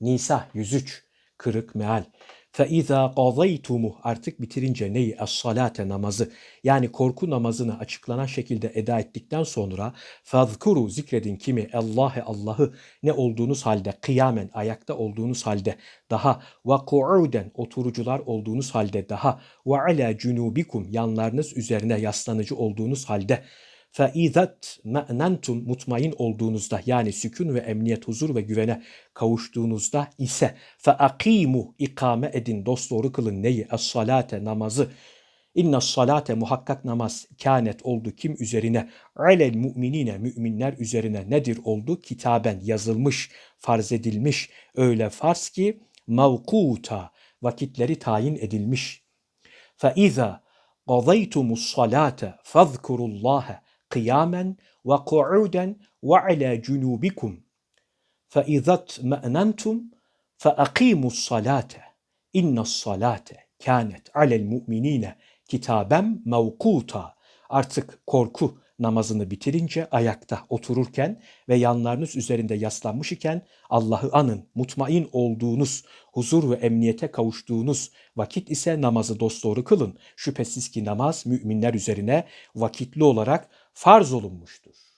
Nisa 103 kırık meal. فَاِذَا قَضَيْتُمُ Artık bitirince neyi? Es-salate namazı. Yani korku namazını açıklanan şekilde eda ettikten sonra فَذْكُرُوا zikredin kimi? Allah'ı Allah'ı ne olduğunuz halde kıyamen ayakta olduğunuz halde daha ve ku'uden oturucular olduğunuz halde daha ve ala cunubikum yanlarınız üzerine yaslanıcı olduğunuz halde فَاِذَتْ مَأْنَنْتُمْ mutmain olduğunuzda yani sükun ve emniyet, huzur ve güvene kavuştuğunuzda ise فَاَقِيمُ ikame edin, dosdoğru kılın neyi? Es-salate namazı. İnne salate muhakkak namaz kânet oldu kim üzerine? Alel müminine müminler üzerine nedir oldu? Kitaben yazılmış, farz edilmiş. Öyle farz ki mevkuta vakitleri tayin edilmiş. فَاِذَا قَضَيْتُمُ الصَّلَاةَ فَاذْكُرُوا اللّٰهَ قِيَامًا وَقُعُودًا وَعَلَى جُنُوبِكُمْ فَاِذَا اطْمَأْنَنْتُمْ فَاَقِيمُوا الصَّلَاةَ اِنَّ الصَّلَاةَ كَانَتْ عَلَى الْمُؤْمِنِينَ kitaben mevkuta. Artık korku namazını bitirince ayakta otururken ve yanlarınız üzerinde yaslanmış iken Allah'ı anın, mutmain olduğunuz, huzur ve emniyete kavuştuğunuz vakit ise namazı dosdoğru kılın. Şüphesiz ki namaz müminler üzerine vakitli olarak farz olunmuştur.